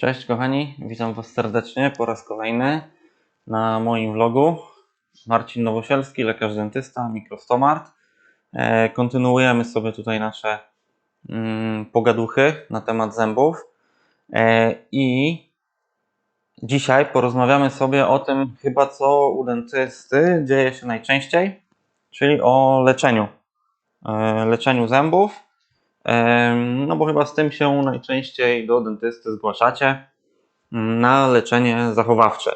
Cześć kochani, witam Was serdecznie po raz kolejny na moim vlogu. Marcin Nowosielski, lekarz dentysta, Mikrostomart. E, kontynuujemy sobie tutaj nasze mm, pogaduchy na temat zębów. E, I dzisiaj porozmawiamy sobie o tym chyba co u dentysty dzieje się najczęściej, czyli o leczeniu. E, leczeniu zębów. No bo chyba z tym się najczęściej do dentysty zgłaszacie mm, na leczenie zachowawcze,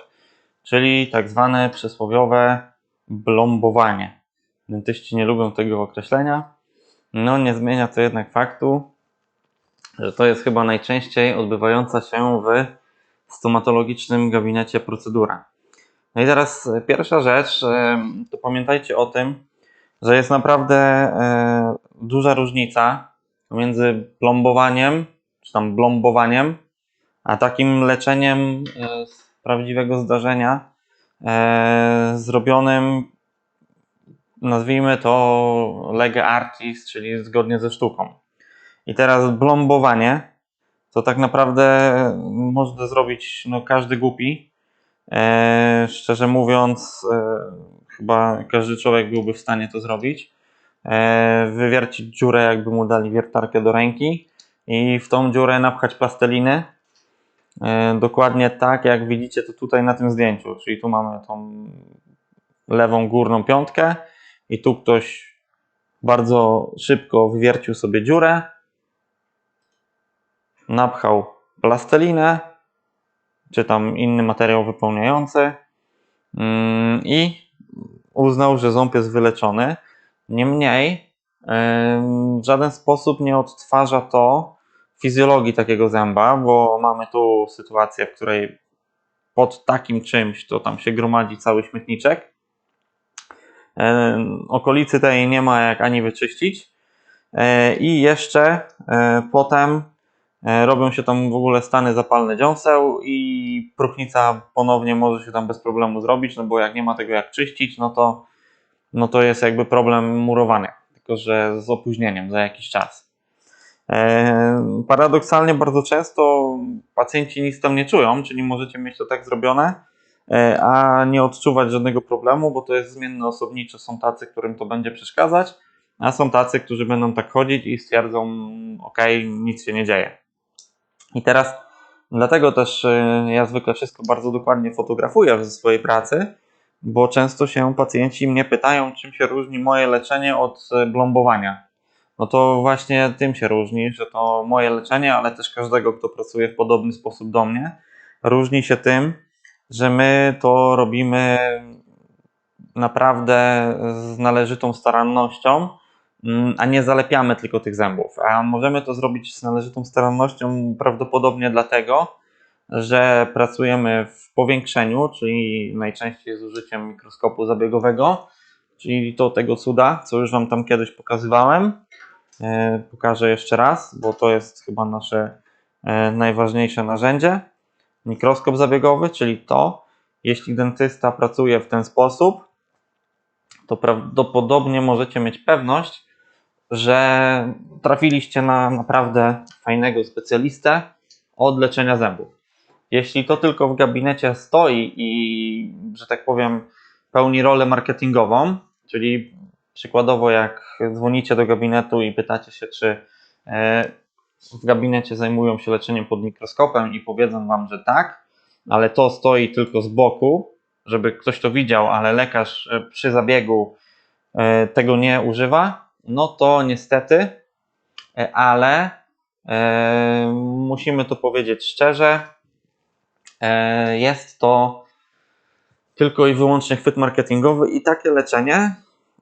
czyli tak zwane przysłowiowe blombowanie. Dentyści nie lubią tego określenia. No nie zmienia to jednak faktu, że to jest chyba najczęściej odbywająca się w stomatologicznym gabinecie procedura. No i teraz e, pierwsza rzecz, em, to pamiętajcie o tym, że jest naprawdę e, duża różnica między plombowaniem, czy tam blombowaniem, a takim leczeniem e, z prawdziwego zdarzenia, e, zrobionym, nazwijmy to lege artis, czyli zgodnie ze sztuką. I teraz blombowanie, to tak naprawdę można zrobić no, każdy głupi. E, szczerze mówiąc, e, chyba każdy człowiek byłby w stanie to zrobić wywiercić dziurę, jakby mu dali wiertarkę do ręki i w tą dziurę napchać plasteliny. E, dokładnie tak, jak widzicie to tutaj na tym zdjęciu. Czyli tu mamy tą lewą górną piątkę i tu ktoś bardzo szybko wywiercił sobie dziurę, napchał plastelinę, czy tam inny materiał wypełniający mm, i uznał, że ząb jest wyleczony. Niemniej em, w żaden sposób nie odtwarza to fizjologii takiego zęba, bo mamy tu sytuację, w której pod takim czymś to tam się gromadzi cały śmietniczek. Okolicy tej nie ma jak ani wyczyścić. E, I jeszcze e, potem e, robią się tam w ogóle stany zapalne dziąseł i próchnica ponownie może się tam bez problemu zrobić, no bo jak nie ma tego jak czyścić, no to no to jest jakby problem murowany, tylko że z opóźnieniem za jakiś czas. E, Paradoksalnie bardzo często pacjenci nic tam nie czują, czyli możecie mieć to tak zrobione, e, a nie odczuwać żadnego problemu, bo to jest zmienne osobniczo. Są tacy, którym to będzie przeszkadzać, a są tacy, którzy będą tak chodzić i stwierdzą, ok, nic się nie dzieje. I teraz dlatego też e, ja zwykle wszystko bardzo dokładnie fotografuję w swojej pracy, bo często się pacjenci mnie pytają, czym się różni moje leczenie od e, blombowania. No to właśnie tym się różni, że to moje leczenie, ale też każdego, kto pracuje w podobny sposób do mnie, różni się tym, że my to robimy naprawdę z należytą starannością, mm, a nie zalepiamy tylko tych zębów. A możemy to zrobić z należytą starannością prawdopodobnie dlatego, że pracujemy w powiększeniu, czyli najczęściej z użyciem mikroskopu zabiegowego, czyli to tego cuda, co już Wam tam kiedyś pokazywałem. E, Pokażę jeszcze raz, bo to jest chyba nasze e, najważniejsze narzędzie. Mikroskop zabiegowy, czyli to, jeśli dentysta pracuje w ten sposób, to prawdopodobnie możecie mieć pewność, że trafiliście na naprawdę fajnego specjalistę od leczenia zębów. Jeśli to tylko w gabinecie stoi i, że tak powiem, pełni rolę marketingową, czyli przykładowo jak dzwonicie do gabinetu i pytacie się, czy e, w gabinecie zajmują się leczeniem pod mikroskopem i powiedzą wam, że tak, ale to stoi tylko z boku, żeby ktoś to widział, ale lekarz e, przy zabiegu e, tego nie używa, no to niestety, ale musimy to powiedzieć szczerze, Jest to tylko i wyłącznie chwyt marketingowy i takie leczenie,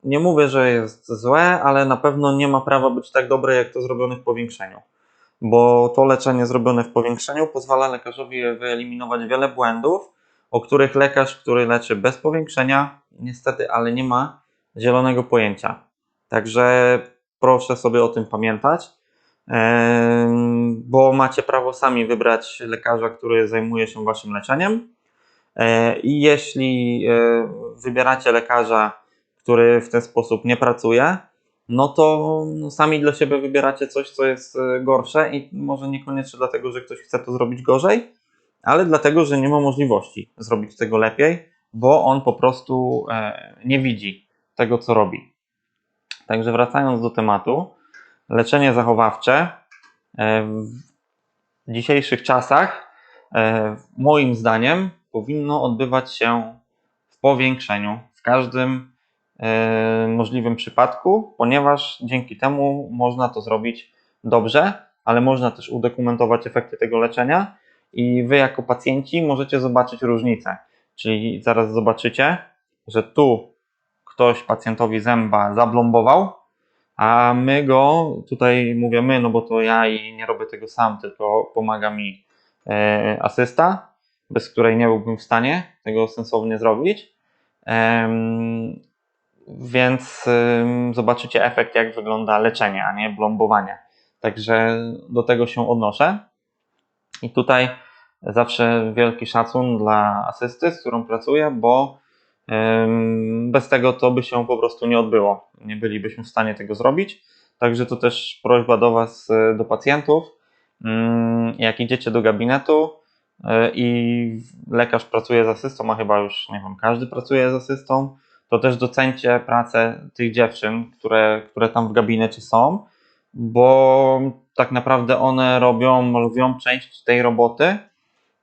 nie mówię, że jest złe, ale na pewno nie ma prawa być tak dobre, jak to zrobione w powiększeniu. Bo to leczenie zrobione w powiększeniu pozwala lekarzowi wyeliminować wiele błędów, o których lekarz, który leczy bez powiększenia, niestety, ale nie ma zielonego pojęcia. Także proszę sobie o tym pamiętać. Bo macie prawo sami wybrać lekarza, który zajmuje się waszym leczeniem. E, I jeśli e, wybieracie lekarza, który w ten sposób nie pracuje, no to no, sami dla siebie wybieracie coś, co jest e, gorsze i może niekoniecznie dlatego, że ktoś chce to zrobić gorzej, ale dlatego, że nie ma możliwości zrobić tego lepiej, bo on po prostu nie widzi tego, co robi. Także wracając do tematu, leczenie zachowawcze e, w dzisiejszych czasach, e, moim zdaniem, powinno odbywać się w powiększeniu w każdym e, możliwym przypadku, ponieważ dzięki temu można to zrobić dobrze, ale można też udokumentować efekty tego leczenia i wy jako pacjenci możecie zobaczyć różnicę. Czyli zaraz zobaczycie, że tu ktoś pacjentowi zęba zablombował, a my go, tutaj mówię my, no bo to ja i nie robię tego sam, tylko pomaga mi e, asysta, bez której nie byłbym w stanie tego sensownie zrobić. Więc zobaczycie efekt, jak wygląda leczenie, a nie blombowanie. Także do tego się odnoszę. I tutaj zawsze wielki szacun dla asysty, z którą pracuję, bo bez tego to by się po prostu nie odbyło. Nie bylibyśmy w stanie tego zrobić. Także to też prośba do Was, y, do pacjentów. Ym, Jak idziecie do gabinetu y, i lekarz pracuje z asystą, a chyba już nie wiem, każdy pracuje z asystą, to też docencie pracę tych dziewczyn, które, które tam w gabinecie są, bo tak naprawdę one robią lwią część tej roboty.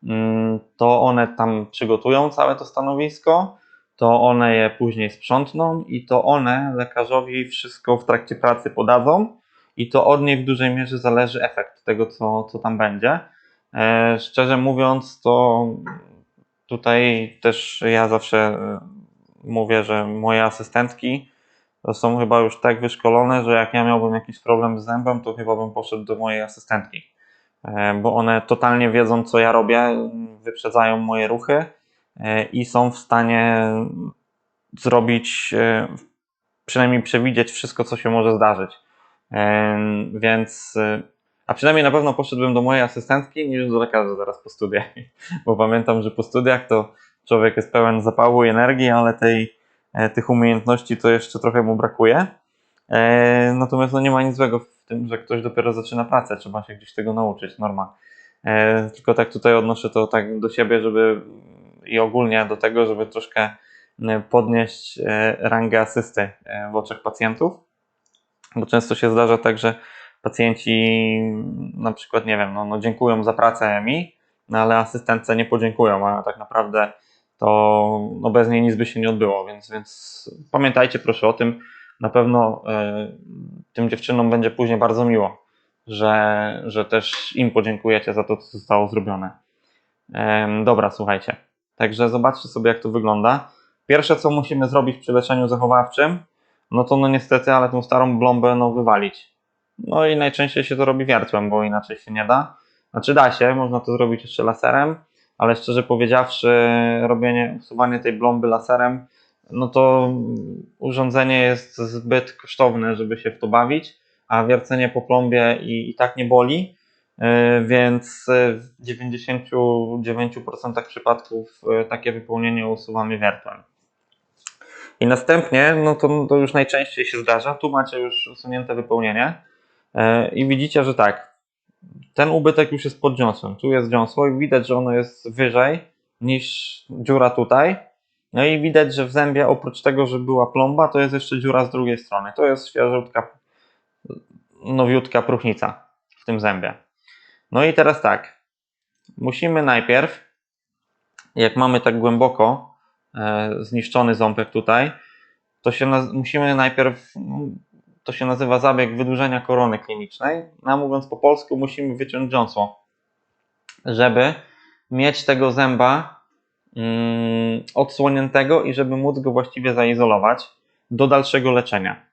Mm, To one tam przygotują całe to stanowisko, to one je później sprzątną i to one lekarzowi wszystko w trakcie pracy podadzą i to od niej w dużej mierze zależy efekt tego, co, co tam będzie. E, Szczerze mówiąc, to tutaj też ja zawsze e, mówię, że moje asystentki to są chyba już tak wyszkolone, że jak ja miałbym jakiś problem z zębem, to chyba bym poszedł do mojej asystentki. E, Bo one totalnie wiedzą, co ja robię, wyprzedzają moje ruchy i są w stanie zrobić, e, przynajmniej przewidzieć wszystko, co się może zdarzyć. E, Więc, e, a przynajmniej na pewno poszedłbym do mojej asystentki niż do lekarza zaraz po studiach. Bo pamiętam, że po studiach to człowiek jest pełen zapału i energii, ale tej, e, tych umiejętności to jeszcze trochę mu brakuje. E, Natomiast no nie ma nic złego w tym, że ktoś dopiero zaczyna pracę, trzeba się gdzieś tego nauczyć, norma. E, Tylko tak tutaj odnoszę to tak do siebie, żeby i ogólnie do tego, żeby troszkę e, podnieść e, rangę asysty e, w oczach pacjentów, bo często się zdarza tak, że pacjenci na przykład, nie wiem, no, no dziękują za pracę mi, no ale asystentce nie podziękują, a tak naprawdę to no bez niej nic by się nie odbyło, więc, więc pamiętajcie proszę o tym. Na pewno e, tym dziewczynom będzie później bardzo miło, że, że też im podziękujecie za to, co zostało zrobione. Em, dobra, słuchajcie. Także zobaczcie sobie, jak to wygląda. Pierwsze, co musimy zrobić przy leczeniu zachowawczym, no to no niestety, ale tą starą blombę no wywalić. No i najczęściej się to robi wiertłem, bo inaczej się nie da. Znaczy da się, można to zrobić jeszcze laserem, ale szczerze powiedziawszy, robienie, usuwanie tej blomby laserem, no to urządzenie jest zbyt kosztowne, żeby się w to bawić, a wiercenie po plombie i, i tak nie boli, więc yy, w 99% przypadków yy, takie wypełnienie usuwamy wiertłem. I następnie, no to, to już najczęściej się zdarza, tu macie już usunięte wypełnienie i widzicie, że tak, ten ubytek już jest pod dziąsłem. Tu jest dziąsło i widać, że ono jest wyżej niż dziura tutaj. No i widać, że w zębie oprócz tego, że była plomba, to jest jeszcze dziura z drugiej strony. To jest świeżutka, nowiutka próchnica w tym zębie. No i teraz tak. Musimy najpierw, jak mamy tak głęboko e, zniszczony ząbek tutaj, to się musimy najpierw to się nazywa zabieg wydłużenia korony klinicznej. A mówiąc po polsku, musimy wyciąć dziąsło, żeby mieć tego zęba mm, odsłoniętego i żeby móc go właściwie zaizolować do dalszego leczenia.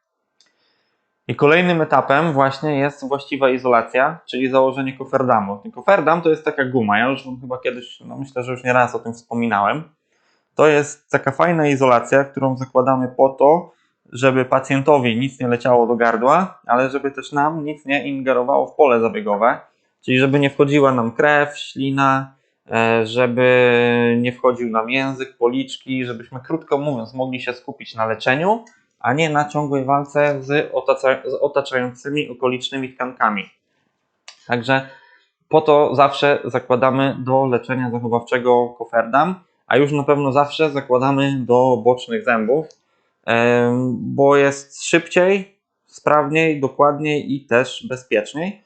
I kolejnym etapem właśnie jest właściwa izolacja, czyli założenie koferdamu. Ten koferdam to jest taka guma, ja już wam chyba kiedyś, no myślę, że już nie raz o tym wspominałem. To jest taka fajna izolacja, którą zakładamy po to, żeby pacjentowi nic nie leciało do gardła, ale żeby też nam nic nie ingerowało w pole zabiegowe, czyli żeby nie wchodziła nam krew, ślina, e, żeby nie wchodził nam język, policzki, żebyśmy krótko mówiąc mogli się skupić na leczeniu, a nie na ciągłej walce z, otacza, z otaczającymi okolicznymi tkankami. Także po to zawsze zakładamy do leczenia zachowawczego koferdam, a już na pewno zawsze zakładamy do bocznych zębów, bo jest szybciej, sprawniej, dokładniej i też bezpieczniej.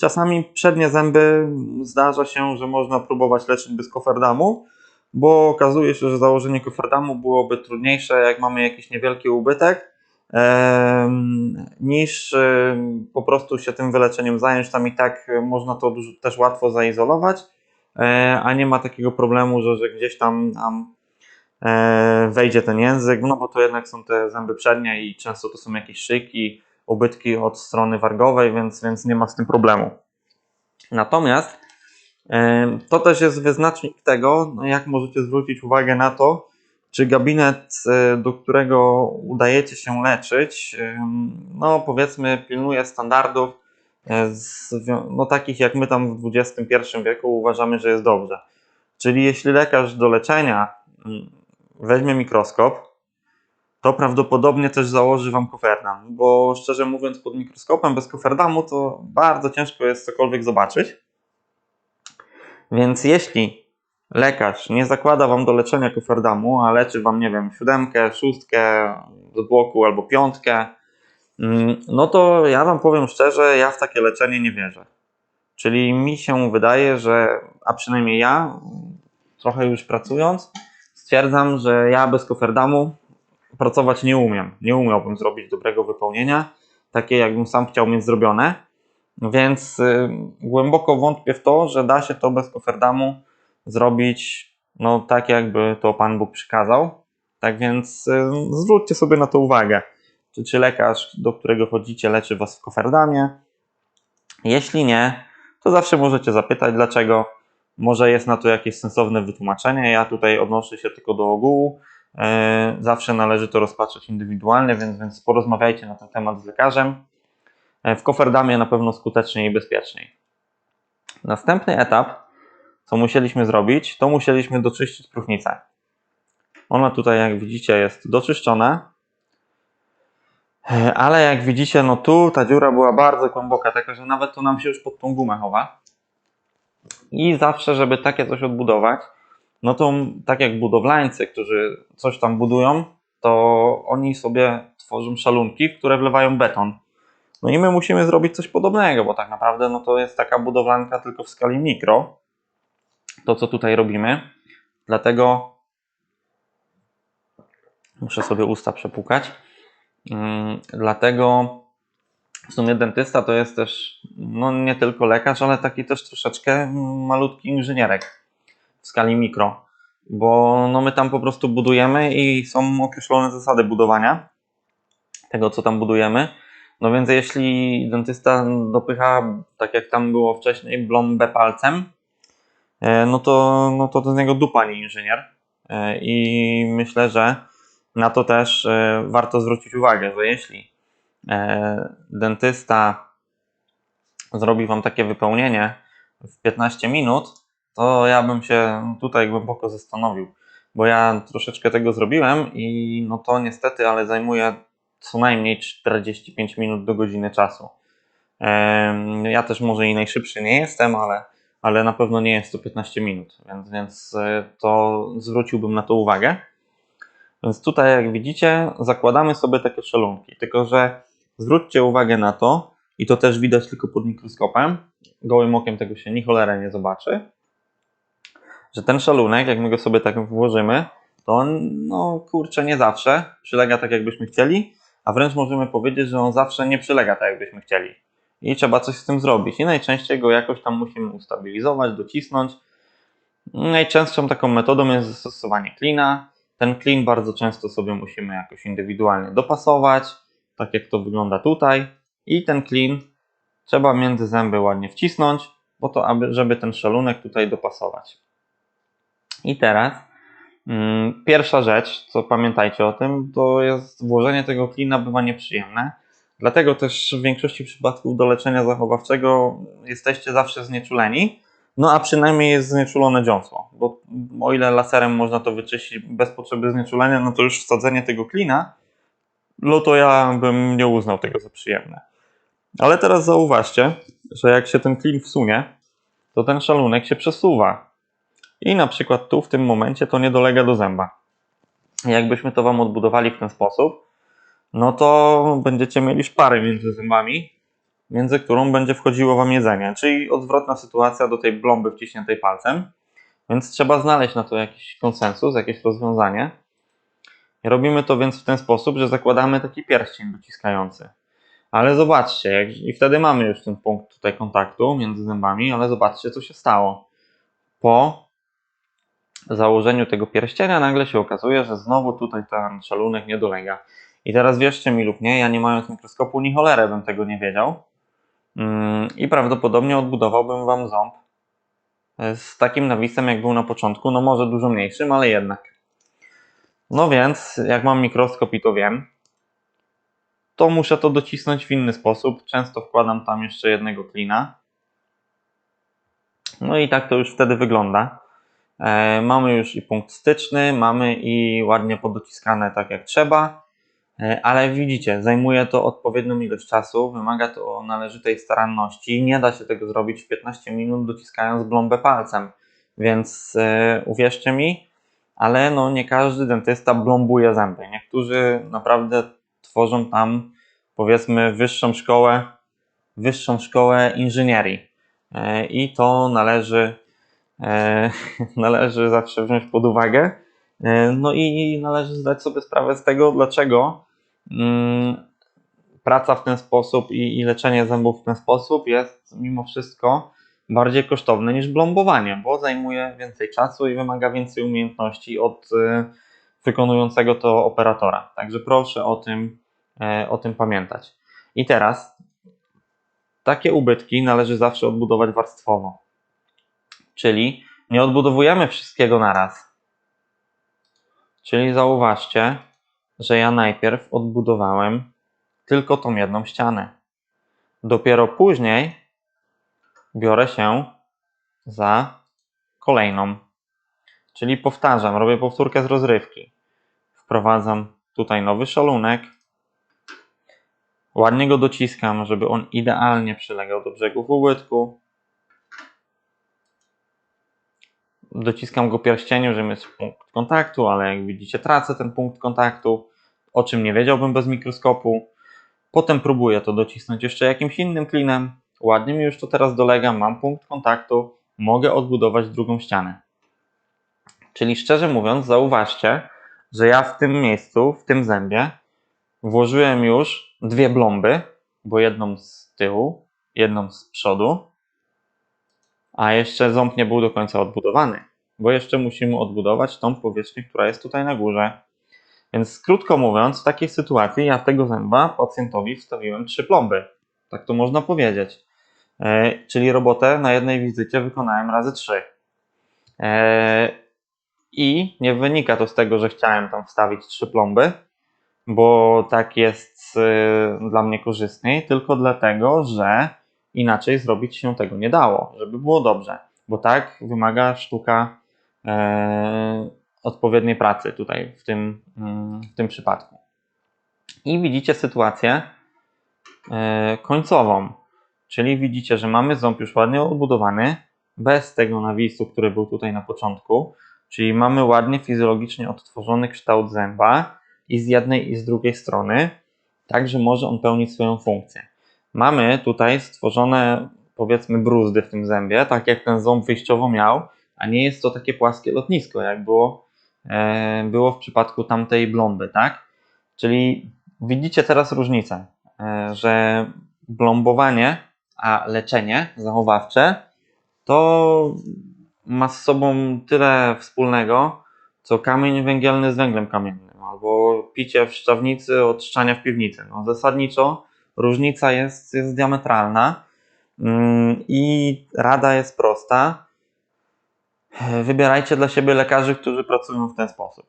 Czasami przednie zęby zdarza się, że można próbować leczyć bez koferdamu, bo okazuje się, że założenie koferdamu byłoby trudniejsze, jak mamy jakiś niewielki ubytek, niż po prostu się tym wyleczeniem zająć. Tam i tak można to też łatwo zaizolować, e, a nie ma takiego problemu, że, że gdzieś tam, tam e, wejdzie ten język, no bo to jednak są te zęby przednie i często to są jakieś szyjki, ubytki od strony wargowej, więc, więc nie ma z tym problemu. Natomiast to też jest wyznacznik tego, no jak możecie zwrócić uwagę na to, czy gabinet, e, do którego udajecie się leczyć, no powiedzmy, pilnuje standardów, e, no takich jak my tam w XXI wieku uważamy, że jest dobrze. Czyli jeśli lekarz do leczenia weźmie mikroskop, to prawdopodobnie też założy wam koferdam, bo szczerze mówiąc pod mikroskopem bez koferdamu to bardzo ciężko jest cokolwiek zobaczyć. Więc jeśli lekarz nie zakłada wam do leczenia koferdamu, a leczy wam, nie wiem, siódemkę, szóstkę z boku albo piątkę, mm, no to ja wam powiem szczerze, ja w takie leczenie nie wierzę. Czyli mi się wydaje, że, a przynajmniej ja, trochę już pracując, stwierdzam, że ja bez koferdamu pracować nie umiem. Nie umiałbym zrobić dobrego wypełnienia, takie jakbym sam chciał mieć zrobione. Więc y, głęboko wątpię w to, że da się to bez koferdamu zrobić no tak, jakby to Pan Bóg przykazał. Tak więc y, zwróćcie sobie na to uwagę. Czy, czy lekarz, do którego chodzicie, leczy Was w koferdamie? Jeśli nie, to zawsze możecie zapytać, dlaczego. Może jest na to jakieś sensowne wytłumaczenie. Ja tutaj odnoszę się tylko do ogółu. E, Zawsze należy to rozpatrzeć indywidualnie, więc, więc porozmawiajcie na ten temat z lekarzem. E, W koferdamie na pewno skuteczniej i bezpieczniej. Następny etap, co musieliśmy zrobić, to musieliśmy doczyścić próchnicę. Ona tutaj, jak widzicie, jest doczyszczona. E, Ale jak widzicie, no tu ta dziura była bardzo głęboka, taka, że nawet to nam się już pod tą gumę chowa. I zawsze, żeby takie coś odbudować, no to tak jak budowlańcy, którzy coś tam budują, to oni sobie tworzą szalunki, w które wlewają beton. No i my musimy zrobić coś podobnego, bo tak naprawdę no to jest taka budowlanka tylko w skali mikro. To, co tutaj robimy. Dlatego muszę sobie usta przepukać. Mm, Dlatego w sumie dentysta to jest też no nie tylko lekarz, ale taki też troszeczkę malutki inżynierek w skali mikro, bo no my tam po prostu budujemy i są określone zasady budowania tego, co tam budujemy. No więc jeśli dentysta dopycha, tak jak tam było wcześniej, blombę palcem, e, no to, no to to z niego dupa, nie inżynier. E, I myślę, że na to też e, warto zwrócić uwagę, że jeśli dentysta zrobi Wam takie wypełnienie w 15 minut, to ja bym się tutaj głęboko zastanowił, bo ja troszeczkę tego zrobiłem i no to niestety, ale zajmuje co najmniej 45 minut do godziny czasu. Ja też może i najszybszy nie jestem, ale, ale na pewno nie jest to 15 minut, więc, więc e, to zwróciłbym na to uwagę. Więc tutaj, jak widzicie, zakładamy sobie takie szelunki. Tylko, że zwróćcie uwagę na to, i to też widać tylko pod mikroskopem, gołym okiem tego się ni cholera nie zobaczy, że ten szalunek, jak my go sobie tak włożymy, to on, no kurczę, nie zawsze przylega tak, jakbyśmy chcieli, a wręcz możemy powiedzieć, że on zawsze nie przylega tak, jakbyśmy chcieli. I trzeba coś z tym zrobić. I najczęściej go jakoś tam musimy ustabilizować, docisnąć. Najczęstszą taką metodą jest zastosowanie klina. Ten klin bardzo często sobie musimy jakoś indywidualnie dopasować, tak jak to wygląda tutaj. I ten klin trzeba między zęby ładnie wcisnąć, po to, aby, żeby ten szalunek tutaj dopasować. I teraz pierwsza rzecz, co pamiętajcie o tym, to jest włożenie tego klina bywa nieprzyjemne. Dlatego też w większości przypadków do leczenia zachowawczego jesteście zawsze znieczuleni. No a przynajmniej jest znieczulone dziąsło, bo o ile laserem można to wyczyścić bez potrzeby znieczulenia, no to już wsadzenie tego klina no to ja bym nie uznał tego za przyjemne. Ale teraz zauważcie, że jak się ten klin wsunie, to ten szalunek się przesuwa. I na przykład tu w tym momencie to nie dolega do zęba. Jakbyśmy to Wam odbudowali w ten sposób, no to będziecie mieli szparę między zębami, między którą będzie wchodziło Wam jedzenie. Czyli odwrotna sytuacja do tej blomby wciśniętej palcem. Więc trzeba znaleźć na to jakiś konsensus, jakieś rozwiązanie. Robimy to więc w ten sposób, że zakładamy taki pierścień dociskający. Ale zobaczcie, jak, i wtedy mamy już ten punkt tutaj kontaktu między zębami, ale zobaczcie, co się stało. Po założeniu tego pierścienia nagle się okazuje, że znowu tutaj ten szalunek nie dolega. I teraz wierzcie mi lub nie, ja nie mając mikroskopu ni cholerę bym tego nie wiedział. Mm, I prawdopodobnie odbudowałbym Wam ząb e, z takim nawisem, jak był na początku, no może dużo mniejszym, ale jednak. No więc, jak mam mikroskop i to wiem, to muszę to docisnąć w inny sposób. Często wkładam tam jeszcze jednego klina. No i tak to już wtedy wygląda. E, mamy już i punkt styczny, mamy i ładnie podociskane tak jak trzeba, e, ale widzicie, zajmuje to odpowiednią ilość czasu, wymaga to należytej staranności. Nie da się tego zrobić w 15 minut dociskając blombę palcem, więc e, uwierzcie mi, ale no nie każdy dentysta blombuje zęby. Niektórzy naprawdę tworzą tam powiedzmy wyższą szkołę, wyższą szkołę inżynierii. I to należy, należy zawsze wziąć pod uwagę. E, no i należy zdać sobie sprawę z tego, dlaczego mm, praca w ten sposób i, leczenie zębów w ten sposób jest mimo wszystko bardziej kosztowne niż blombowanie, bo zajmuje więcej czasu i wymaga więcej umiejętności od wykonującego to operatora. Także proszę o tym, o tym pamiętać. I teraz takie ubytki należy zawsze odbudować warstwowo. Czyli nie odbudowujemy wszystkiego naraz. Czyli zauważcie, że ja najpierw odbudowałem tylko tą jedną ścianę. Dopiero później biorę się za kolejną. Czyli powtarzam, robię powtórkę z rozrywki. Wprowadzam tutaj nowy szalunek, Ładnie go dociskam, żeby on idealnie przylegał do brzegów ubytku. Dociskam go pierścieniem, żeby mieć punkt kontaktu, ale jak widzicie tracę ten punkt kontaktu, o czym nie wiedziałbym bez mikroskopu. Potem próbuję to docisnąć jeszcze jakimś innym klinem. Ładnie mi już to teraz dolega, mam punkt kontaktu, mogę odbudować drugą ścianę. Czyli szczerze mówiąc, zauważcie, że ja w tym miejscu, w tym zębie, włożyłem już dwie blomby, bo jedną z tyłu, jedną z przodu, a jeszcze ząb nie był do końca odbudowany, bo jeszcze musimy odbudować tą powierzchnię, która jest tutaj na górze. Więc krótko mówiąc, w takiej sytuacji ja tego zęba pacjentowi wstawiłem trzy plomby. Tak to można powiedzieć. E, czyli robotę na jednej wizycie wykonałem razy trzy. E, I nie wynika to z tego, że chciałem tam wstawić trzy plomby, bo tak jest y, dla mnie korzystniej, tylko dlatego, że inaczej zrobić się tego nie dało, żeby było dobrze, bo tak wymaga sztuka e, odpowiedniej pracy tutaj w tym, mm, w tym przypadku. I widzicie sytuację e, końcową, czyli widzicie, że mamy ząb już ładnie odbudowany, bez tego nawisu, który był tutaj na początku, czyli mamy ładnie fizjologicznie odtworzony kształt zęba, i z jednej i z drugiej strony, tak że może on pełnić swoją funkcję. Mamy tutaj stworzone powiedzmy bruzdy w tym zębie, tak jak ten ząb wyjściowo miał, a nie jest to takie płaskie lotnisko, jak było, e, było w przypadku tamtej blomby, tak? Czyli widzicie teraz różnicę, e, że blombowanie, a leczenie zachowawcze to ma z sobą tyle wspólnego, co kamień węgielny z węglem kamiennym albo picie w szczawnicy od szczania w piwnicy. No, zasadniczo różnica jest, jest diametralna mm, i rada jest prosta. Wybierajcie dla siebie lekarzy, którzy pracują w ten sposób,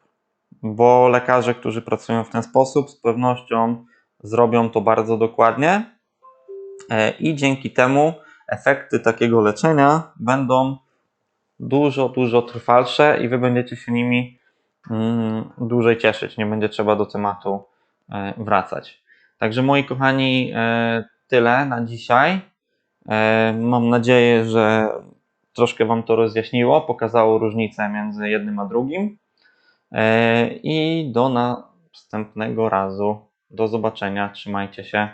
bo lekarze, którzy pracują w ten sposób, z pewnością zrobią to bardzo dokładnie e, i dzięki temu efekty takiego leczenia będą dużo, dużo trwalsze i wy będziecie się nimi Mm, dłużej cieszyć. Nie będzie trzeba do tematu e, wracać. Także moi kochani, e, tyle na dzisiaj. E, Mam nadzieję, że troszkę Wam to rozjaśniło, pokazało różnicę między jednym a drugim. E, I do następnego razu. Do zobaczenia. Trzymajcie się.